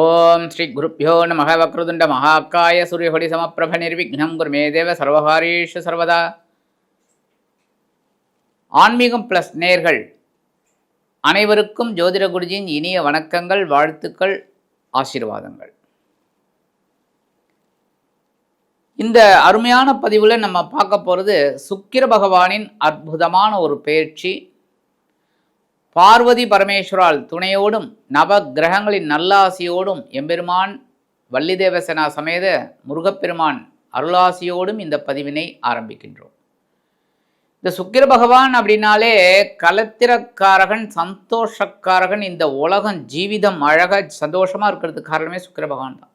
ஓம் ஸ்ரீ குருப்பியோ நம வக்ருதுண்ட மகாக்காய சூரியகொடி சமப்பிரப நிர்விக்னம் குருமே தேவ சர்வகாரீஷு சர்வதா. ஆன்மீகம் ப்ளஸ் நேர்கள் அனைவருக்கும் ஜோதிட குருஜியின் இனிய வணக்கங்கள் வாழ்த்துக்கள் ஆசீர்வாதங்கள். இந்த அருமையான பதிவில் நம்ம பார்க்க போகிறது சுக்கிர பகவானின் அற்புதமான ஒரு பயிற்சி பார்வதி பரமேஸ்வரால் துணையோடும் நவ கிரகங்களின் நல்லாசியோடும் எம்பெருமான் வள்ளி தேவசேனா சமேத முருகப்பெருமான் அருளாசியோடும் இந்த பதிவினை ஆரம்பிக்கின்றோம். இந்த சுக்கிர பகவான் அப்படின்னாலே கலத்திரக்காரகன் சந்தோஷக்காரகன் இந்த உலகம் ஜீவிதம் அழகாக சந்தோஷமாக இருக்கிறதுக்கு காரணமே சுக்கிர பகவான் தான்.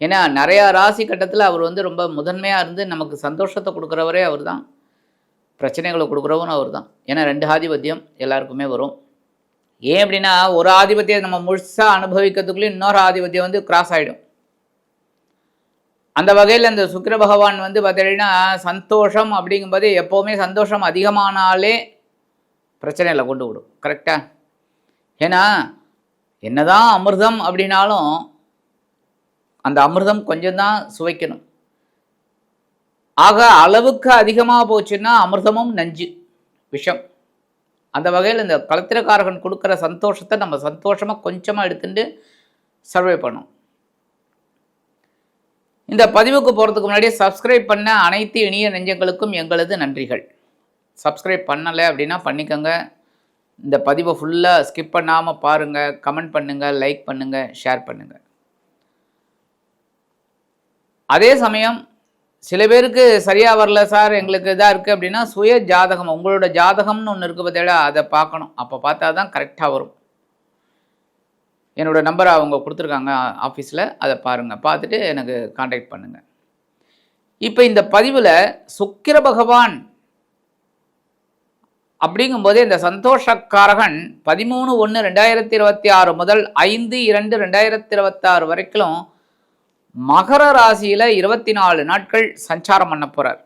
ஏன்னா நிறையா ராசி கட்டத்தில் அவர் வந்து ரொம்ப முதன்மையாக இருந்து நமக்கு சந்தோஷத்தை கொடுக்குறவரே அவர் தான் பிரச்சனைகளை கொடுக்குறவும் அவர் தான் ஏன்னா ரெண்டு ஆதிபத்தியம் எல்லாருக்குமே வரும். ஏன் அப்படின்னா ஒரு ஆதிபத்தியம் நம்ம முழுசாக அனுபவிக்கிறதுக்குள்ளே இன்னொரு ஆதிபத்தியம் வந்து கிராஸ் ஆகிடும் அந்த வகையில் இந்த சுக்கர பகவான் வந்து பார்த்தீங்கன்னா சந்தோஷம் அப்படிங்கும்போது எப்போவுமே சந்தோஷம் அதிகமானாலே பிரச்சனையில் கொண்டு விடும். கரெக்டாக ஏன்னா என்னதான் அமிர்தம் அப்படின்னாலும் அந்த அமிர்தம் கொஞ்சம்தான் சுவைக்கணும். ஆக அளவுக்கு அதிகமாக போச்சுன்னா அமிர்தமும் நஞ்சு விஷம். அந்த வகையில் இந்த கலத்திரக்காரகன் கொடுக்குற சந்தோஷத்தை நம்ம சந்தோஷமாக கொஞ்சமாக எடுத்துட்டு சர்வே பண்ணும் இந்த பதிவுக்கு போகிறதுக்கு முன்னாடியே சப்ஸ்கிரைப் பண்ண அனைத்து இனிய நெஞ்சங்களுக்கும் எங்களது நன்றிகள். சப்ஸ்கிரைப் பண்ணலை அப்படின்னா பண்ணிக்கோங்க. இந்த பதிவை ஃபுல்லாக ஸ்கிப் பண்ணாமல் பாருங்கள் கமெண்ட் பண்ணுங்கள் லைக் பண்ணுங்கள் ஷேர் பண்ணுங்கள் அதே சமயம் சில பேருக்கு சரியாக வரல சார் எங்களுக்கு இதாக இருக்குது அப்படின்னா சுய ஜாதகம் உங்களோட ஜாதகம்னு ஒன்று இருக்குது பார்த்தீங்களா அதை பார்க்கணும். அப்போ பார்த்தா தான் கரெக்டாக வரும். என்னோடய நம்பரை அவங்க கொடுத்துருக்காங்க ஆஃபீஸில் அதை பாருங்கள் பார்த்துட்டு எனக்கு காண்டாக்ட் பண்ணுங்கள் இப்போ இந்த பதிவில் சுக்கிர பகவான் அப்படிங்கும்போதே இந்த சந்தோஷக்காரகன் பதிமூணு ஒன்று ரெண்டாயிரத்தி இருபத்தி ஆறு முதல் ஐந்து இரண்டு ரெண்டாயிரத்தி இருபத்தாறு வரைக்கும் மகர ராசியில இருபத்தி நாலு நாட்கள் சஞ்சாரம் பண்ண போறார்.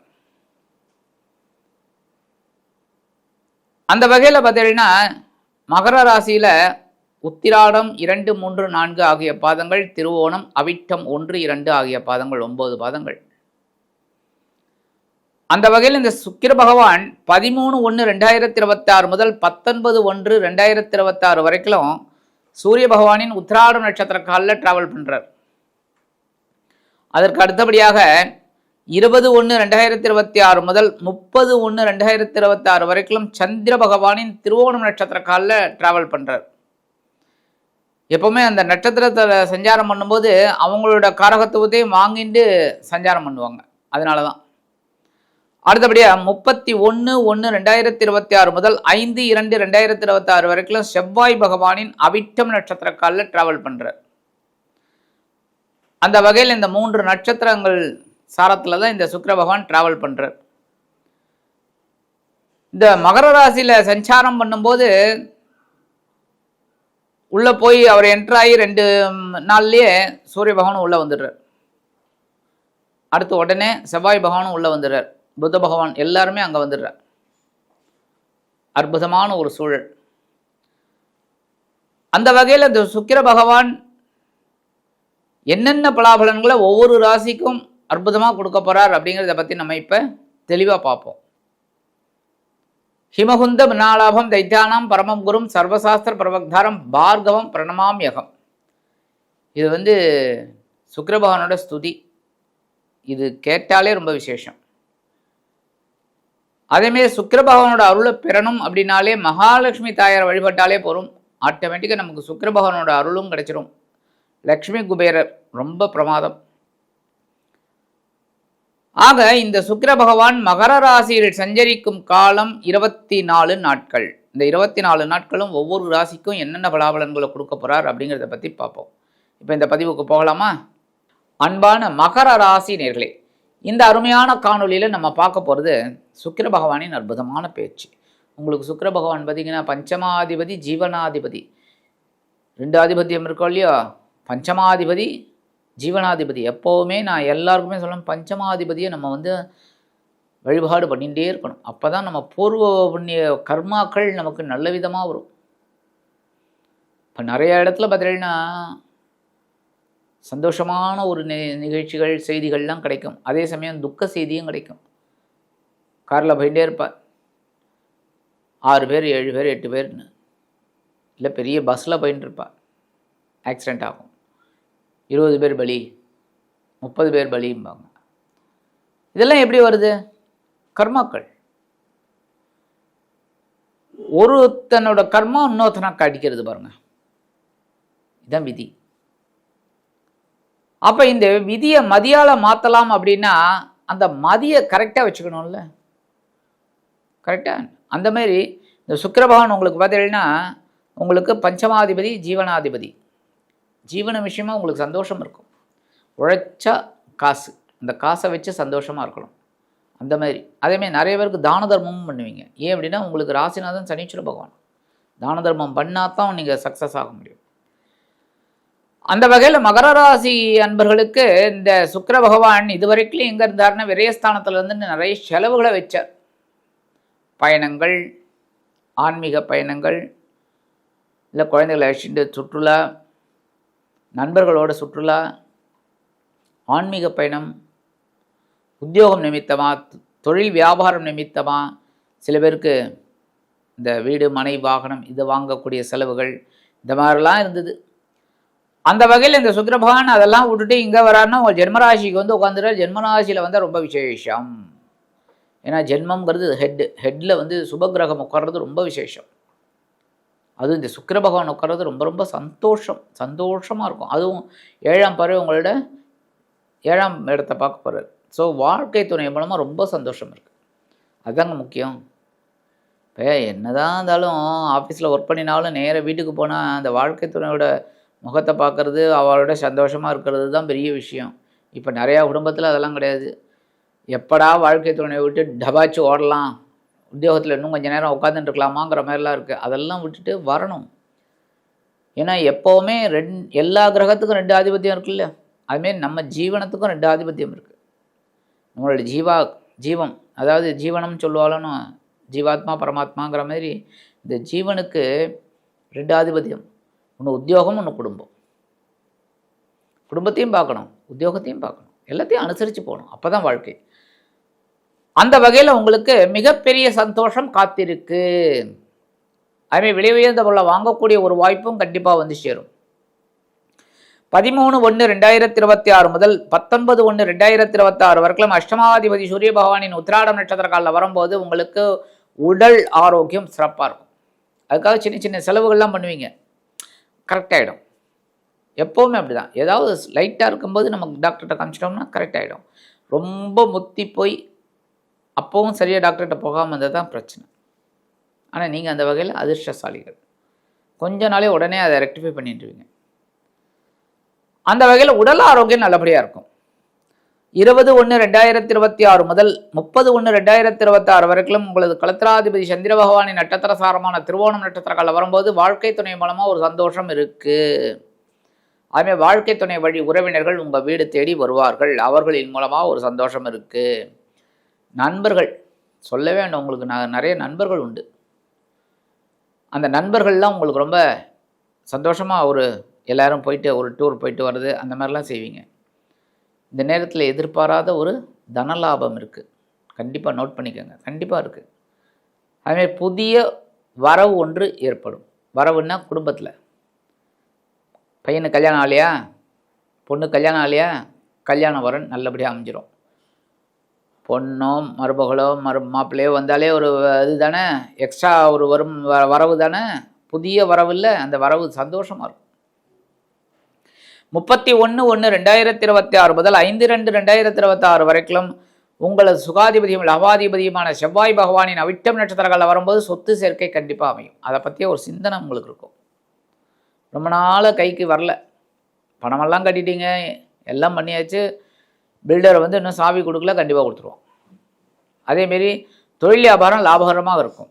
அந்த வகையில் பார்த்தீங்கன்னா மகர ராசியில உத்திராடம் இரண்டு மூன்று நான்கு ஆகிய பாதங்கள் திருவோணம் அவிட்டம் ஒன்று இரண்டு ஆகிய பாதங்கள் ஒன்பது பாதங்கள். அந்த வகையில் இந்த சுக்கிர பகவான் பதிமூணு ஒன்று ரெண்டாயிரத்தி இருபத்தாறு முதல் பத்தொன்பது ஒன்று ரெண்டாயிரத்தி இருபத்தாறு வரைக்கும் சூரிய பகவானின் உத்திராடம் நட்சத்திர காலில் டிராவல் பண்ணுறார் அதற்கு அடுத்தபடியாக இருபது ஒன்று ரெண்டாயிரத்தி இருபத்தி ஆறு முதல் முப்பது ஒன்று ரெண்டாயிரத்தி இருபத்தி ஆறு வரைக்கும் சந்திர பகவானின் திருவோணம் நட்சத்திர காலில் ட்ராவல் பண்ணுறார் எப்போவுமே அந்த நட்சத்திரத்தை சஞ்சாரம் பண்ணும்போது அவங்களோட காரகத்துவத்தையும் வாங்கிட்டு சஞ்சாரம் பண்ணுவாங்க. அதனால தான் அடுத்தபடியாக முப்பத்தி ஒன்று ஒன்று ரெண்டாயிரத்தி இருபத்தி ஆறு முதல் ஐந்து இரண்டு ரெண்டாயிரத்தி இருபத்தி ஆறு வரைக்கும் செவ்வாய் பகவானின் அவிட்டம் நட்சத்திர காலில் ட்ராவல் பண்ணுறார் அந்த வகையில் இந்த மூன்று நட்சத்திரங்கள் சாரத்தில் தான் இந்த சுக்கர பகவான் ட்ராவல் பண்ணுறார் இந்த மகர ராசியில் சஞ்சாரம் பண்ணும்போது உள்ளே போய் அவர் என்ட்ராகி ரெண்டு நாள்லேயே சூரிய பகவானும் உள்ளே வந்துடுறார். அடுத்து உடனே செவ்வாய் பகவானும் உள்ளே வந்துடுறார். புத்த பகவான் எல்லாருமே அங்கே வந்துடுறார். அற்புதமான ஒரு சூழல். அந்த வகையில் இந்த சுக்கிர பகவான் என்னென்ன பலாபலன்களை ஒவ்வொரு ராசிக்கும் அற்புதமாக கொடுக்க போகிறார் அப்படிங்கிறத பற்றி நம்ம இப்போ தெளிவாக பார்ப்போம். ஹிமகுந்த மினாலாபம் தைத்தியானாம் பரமம் குரும் சர்வசாஸ்திர பிரபக்தாரம் பார்கவம் பிரணமாம் யகம். இது வந்து சுக்கரபகவானோட ஸ்துதி. இது கேட்டாலே ரொம்ப விசேஷம். அதேமாரி சுக்கரபகவானோட அருளை பெறணும் அப்படின்னாலே மகாலட்சுமி தாயார் வழிபட்டாலே போகும் ஆட்டோமேட்டிக்காக நமக்கு சுக்கரபகவானோட அருளும் கிடைச்சிரும். லக்ஷ்மி குபேரர் ரொம்ப பிரமாதம். ஆக இந்த சுக்கிர பகவான் மகர ராசியில் சஞ்சரிக்கும் காலம் இருபத்தி நாலு நாட்கள். இந்த இருபத்தி நாலு நாட்களும் ஒவ்வொரு ராசிக்கும் என்னென்ன பலாபலன்களை கொடுக்க போகிறார் அப்படிங்கிறத பற்றி பார்ப்போம். இப்போ இந்த பதிவுக்கு போகலாமா? அன்பான மகர ராசி நேர்களே இந்த அருமையான காணொலியில் நம்ம பார்க்க போகிறது சுக்கிர பகவானின் அற்புதமான பேச்சு. உங்களுக்கு சுக்கிர பகவான் பார்த்தீங்கன்னா பஞ்சமாதிபதி ஜீவனாதிபதி. ரெண்டு ஆதிபத்தியம் இருக்கோ இல்லையோ? பஞ்சமாதிபதி ஜீவனாதிபதி. எப்போவுமே நான் எல்லாருக்குமே சொல்லணும் பஞ்சமாதிபதியை நம்ம வந்து வழிபாடு பண்ணிகிட்டே இருக்கணும். அப்போ தான் நம்ம பூர்வ புண்ணிய கர்மாக்கள் நமக்கு நல்ல விதமாக வரும். இப்போ நிறைய இடத்துல பார்த்தீங்கன்னா சந்தோஷமான ஒரு நி நிகழ்ச்சிகள் செய்திகள்லாம் கிடைக்கும். அதே சமயம் துக்க செய்தியும் கிடைக்கும். காரில் போயிட்டே இருப்பார். ஆறு பேர் ஏழு பேர் எட்டு பேர்னு. இல்லை பெரிய பஸ்ஸில் போயின்னு இருப்பார். ஆக்சிடெண்ட் ஆகும். இருபது பேர் பலி முப்பது பேர் பலிம்பாங்க. இதெல்லாம் எப்படி வருது? கர்மாக்கள். ஒருத்தனோட கர்மா இன்னொருத்தனா கடிக்கிறது பாருங்க. இதான் விதி. அப்போ இந்த விதியை மதியால் மாற்றலாம் அப்படின்னா அந்த மதியை கரெக்டாக வச்சுக்கணும்ல. கரெக்டாக அந்த மாதிரி இந்த சுக்கரபகவான் உங்களுக்கு பார்த்தீங்கன்னா உங்களுக்கு பஞ்சமாதிபதி ஜீவனாதிபதி. ஜீவன விஷயமாக உங்களுக்கு சந்தோஷம் இருக்கும். உழைச்சா காசு அந்த காசை வச்சு சந்தோஷமாக இருக்கணும். அந்த மாதிரி. அதேமாதிரி நிறைய பேருக்கு தான தர்மமும் பண்ணுவீங்க. ஏன் அப்படின்னா உங்களுக்கு ராசிநாதன் சனீஸ்வர பகவான். தான தர்மம் பண்ணால் தான் நீங்கள் சக்ஸஸ் ஆக முடியும். அந்த வகையில் மகர ராசி அன்பர்களுக்கு இந்த சுக்கிர பகவான் இதுவரைக்கும் எங்கே இருந்தாருன்னா விரயஸ்தானத்தில் இருந்து நிறைய செலவுகளை வச்சார். பயணங்கள் ஆன்மீக பயணங்கள் இல்லை குழந்தைகளை அழைச்சிட்டு சுற்றுலா நண்பர்களோட சுற்றுலா ஆன்மீக பயணம் உத்தியோகம் நிமித்தமாக தொழில் வியாபாரம் நிமித்தமாக சில பேருக்கு இந்த வீடு மனை வாகனம் இது வாங்கக்கூடிய செலவுகள் இந்த மாதிரிலாம் இருந்தது. அந்த வகையில் இந்த சுக்கிரபகவான் அதெல்லாம் விட்டுட்டு இங்கே வரான்னா உங்கள் ஜென்மராசிக்கு வந்து உட்காந்துட்டு ஜென்மராசியில் வந்து ரொம்ப விசேஷம். ஏன்னா ஜென்மங்கிறது ஹெட் ஹெட்டில் வந்து சுபகிரகம் உட்கார்றது ரொம்ப விசேஷம். அதுவும் இந்த சுக்கிர பகவான் உட்கார்றது ரொம்ப ரொம்ப சந்தோஷம். சந்தோஷமாக இருக்கும். அதுவும் ஏழாம் பறவை உங்களோட ஏழாம் இடத்தை பார்க்க போகிறார் ஸோ வாழ்க்கை துணை மூலமாக ரொம்ப சந்தோஷம் இருக்குது அதுதாங்க முக்கியம். இப்போ என்னதான் இருந்தாலும் ஆஃபீஸில் ஒர்க் பண்ணினாலும் நேராக வீட்டுக்கு போனால் அந்த வாழ்க்கை துணையோட முகத்தை பார்க்குறது அவளோட சந்தோஷமாக இருக்கிறது தான் பெரிய விஷயம். இப்போ நிறையா குடும்பத்தில் அதெல்லாம் கிடையாது. எப்படா வாழ்க்கை துணையை விட்டு டபாச்சு ஓடலாம்? உத்தியோகத்தில் இன்னும் கொஞ்சம் நேரம் உட்காந்துட்டுருக்கலாமாங்கிற மாதிரிலாம் இருக்குது அதெல்லாம் விட்டுட்டு வரணும். ஏன்னா எப்போவுமே ரெண் எல்லா கிரகத்துக்கும் ரெண்டு ஆதிபத்தியம் இருக்குல்ல? அதுமாரி நம்ம ஜீவனத்துக்கும் ரெண்டு ஆதிபத்தியம் இருக்குது நம்மளோட ஜீவா ஜீவம் அதாவது ஜீவனம் சொல்லுவாலும் ஜீவாத்மா பரமாத்மாங்கிற மாதிரி இந்த ஜீவனுக்கு ரெண்டு ஆதிபத்தியம். ஒன்று உத்தியோகம் ஒன்று குடும்பம். குடும்பத்தையும் பார்க்கணும் உத்தியோகத்தையும் பார்க்கணும். எல்லாத்தையும் அனுசரித்து போகணும். அப்போ தான் வாழ்க்கை. அந்த வகையில் உங்களுக்கு மிகப்பெரிய சந்தோஷம் காத்திருக்கு. அதுமாதிரி விலை உயர்ந்த பொருளை வாங்கக்கூடிய ஒரு வாய்ப்பும் கண்டிப்பாக வந்து சேரும். பதிமூணு ஒன்று ரெண்டாயிரத்தி இருபத்தி ஆறு முதல் பத்தொன்பது ஒன்று ரெண்டாயிரத்தி இருபத்தி ஆறு வரைக்கும் அஷ்டமாதிபதி சூரிய பகவானின் உத்திராடம் நட்சத்திர காலில் வரும்போது உங்களுக்கு உடல் ஆரோக்கியம் சிறப்பாக இருக்கும். அதுக்காக சின்ன சின்ன செலவுகள்லாம் பண்ணுவீங்க. கரெக்டாகிடும் எப்போவுமே அப்படி தான் ஏதாவது லைட்டாக இருக்கும்போது நமக்கு டாக்டர்கிட்ட காமிச்சிட்டோம்னா கரெக்ட் ஆகிடும் ரொம்ப முத்தி போய் அப்போவும் சரியாக டாக்டர்கிட்ட போகாமல் இருந்தது தான் பிரச்சனை. ஆனால் நீங்கள் அந்த வகையில் அதிர்ஷ்டசாலிகள். கொஞ்ச நாளே உடனே அதை ரெக்டிஃபை பண்ணிட்டுருவீங்க அந்த வகையில் உடல் ஆரோக்கியம் நல்லபடியாக இருக்கும். இருபது ஒன்று ரெண்டாயிரத்தி இருபத்தி ஆறு முதல் முப்பது ஒன்று ரெண்டாயிரத்தி இருபத்தி ஆறு வரைக்கும் உங்களது கலத்திராதிபதி சந்திர பகவானின் நட்சத்திர சாரமான திருவோணம் நட்சத்திர காலம் வரும்போது வாழ்க்கை துணை மூலமாக ஒரு சந்தோஷம் இருக்குது அதுமாதிரி வாழ்க்கை துணை வழி உறவினர்கள் உங்கள் வீடு தேடி வருவார்கள். அவர்களின் மூலமாக ஒரு சந்தோஷம் இருக்குது நண்பர்கள் சொல்லவே வேண்டாம் உங்களுக்கு நான் நிறைய நண்பர்கள் உண்டு. அந்த நண்பர்கள்லாம் உங்களுக்கு ரொம்ப சந்தோஷமாக ஒரு எல்லாரும் போயிட்டு ஒரு டூர் போயிட்டு வர்றது அந்த மாதிரிலாம் செய்வீங்க. இந்த நேரத்தில் எதிர்பாராத ஒரு தனலாபம் இருக்குது கண்டிப்பாக நோட் பண்ணிக்கோங்க. கண்டிப்பாக இருக்குது அதுமாதிரி புதிய வரவு ஒன்று ஏற்படும். வரவுன்னா குடும்பத்தில். பையனுக்கு கல்யாணம் ஆலையா பொண்ணு கல்யாணம் ஆலையா கல்யாணம் வரன் நல்லபடியாக அமைஞ்சிரும். பொண்ணோ மருமகளோ மரு மாப்பிள்ளையோ வந்தாலே ஒரு இது தானே எக்ஸ்ட்ரா ஒரு வரும் வ- வரவு தானே? புதிய வரவு இல்லை அந்த வரவு சந்தோஷமாக இருக்கும். முப்பத்தி ஒன்று ஒன்று ரெண்டாயிரத்தி இருபத்தி ஆறு முதல் ஐந்து ரெண்டு ரெண்டாயிரத்தி இருபத்தி ஆறு வரைக்கும் உங்களது சுகாதிபதியும் லவாதிபதியுமான செவ்வாய் பகவானின் அவிட்டம் நட்சத்திரங்களில் வரும்போது சொத்து சேர்க்கை கண்டிப்பாக அமையும். அதை பற்றிய ஒரு சிந்தனை உங்களுக்கு இருக்கும். ரொம்ப நாள் கைக்கு வரல. பணமெல்லாம் கட்டிட்டீங்க எல்லாம் பண்ணியாச்சு. பில்டரை வந்து இன்னும் சாவி கொடுக்கல கண்டிப்பாக கொடுத்துருவோம். அதேமாரி தொழில் வியாபாரம் லாபகரமாக இருக்கும்.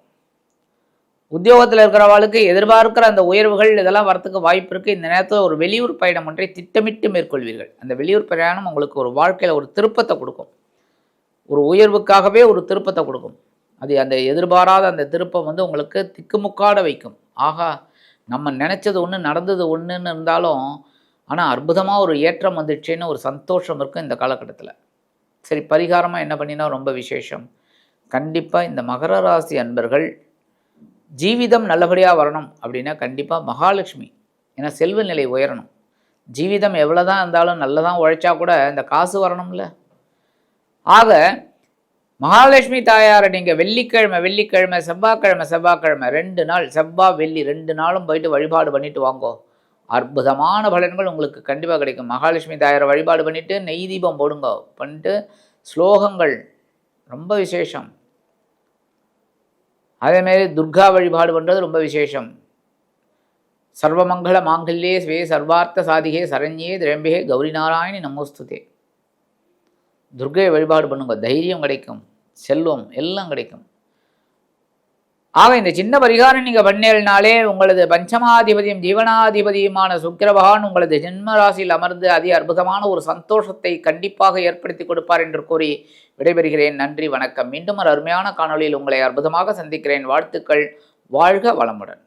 உத்தியோகத்தில் இருக்கிறவாளுக்கு எதிர்பார்க்கிற அந்த உயர்வுகள் இதெல்லாம் வரத்துக்கு வாய்ப்பு இருக்குது இந்த நேரத்தில் ஒரு வெளியூர் பயணம் ஒன்றை திட்டமிட்டு மேற்கொள்வீர்கள். அந்த வெளியூர் பிரயாணம் உங்களுக்கு ஒரு வாழ்க்கையில் ஒரு திருப்பத்தை கொடுக்கும். ஒரு உயர்வுக்காகவே ஒரு திருப்பத்தை கொடுக்கும். அது அந்த எதிர்பாராத அந்த திருப்பம் வந்து உங்களுக்கு திக்குமுக்காட வைக்கும். ஆகா நம்ம நினச்சது ஒன்று நடந்தது ஒன்றுன்னு இருந்தாலும் ஆனால் அற்புதமாக ஒரு ஏற்றம் வந்துடுச்சேன்னு ஒரு சந்தோஷம் இருக்கும் இந்த காலகட்டத்தில். சரி பரிகாரமாக என்ன பண்ணினா ரொம்ப விசேஷம். கண்டிப்பாக இந்த மகர ராசி அன்பர்கள் ஜீவிதம் நல்லபடியாக வரணும் அப்படின்னா கண்டிப்பாக மகாலட்சுமி. ஏன்னா செல்வ நிலை உயரணும். ஜீவிதம் எவ்வளோ தான் இருந்தாலும் நல்லதான் உழைச்சா கூட இந்த காசு வரணும்ல. ஆக மகாலட்சுமி தாயாரை நீங்கள் வெள்ளிக்கிழமை வெள்ளிக்கிழமை செவ்வாய்க்கிழமை செவ்வாய்க்கிழமை ரெண்டு நாள் செவ்வாய் வெள்ளி ரெண்டு நாளும் போயிட்டு வழிபாடு பண்ணிட்டு வாங்கோ. அற்புதமான பலன்கள் உங்களுக்கு கண்டிப்பாக கிடைக்கும். மகாலட்சுமி தாயாரை வழிபாடு பண்ணிவிட்டு நெய் தீபம் போடுங்க. பண்ணிட்டு ஸ்லோகங்கள் ரொம்ப விசேஷம். அதேமாரி துர்கா வழிபாடு பண்ணுறது ரொம்ப விசேஷம். சர்வமங்கள மாங்கல்யே ஸ்வே சர்வார்த்த சாதிகே சரண்யே திரம்பிகே கௌரி நாராயணி நமோஸ்துதே. துர்கை வழிபாடு பண்ணுங்க. தைரியம் கிடைக்கும். செல்வம் எல்லாம் கிடைக்கும். ஆக இந்த சின்ன பரிகாரம் நீங்கள் பண்ணேல்னாலே உங்களது பஞ்சமாதிபதியும் ஜீவனாதிபதியுமான சுக்கிர பகவான் உங்களது ஜென்ம ராசியில் அமர்ந்து அதி அற்புதமான ஒரு சந்தோஷத்தை கண்டிப்பாக ஏற்படுத்தி கொடுப்பார் என்று கூறி விடைபெறுகிறேன். நன்றி வணக்கம். மீண்டும் ஒரு அருமையான காணொளியில் உங்களை அற்புதமாக சந்திக்கிறேன். வாழ்த்துக்கள். வாழ்க வளமுடன்.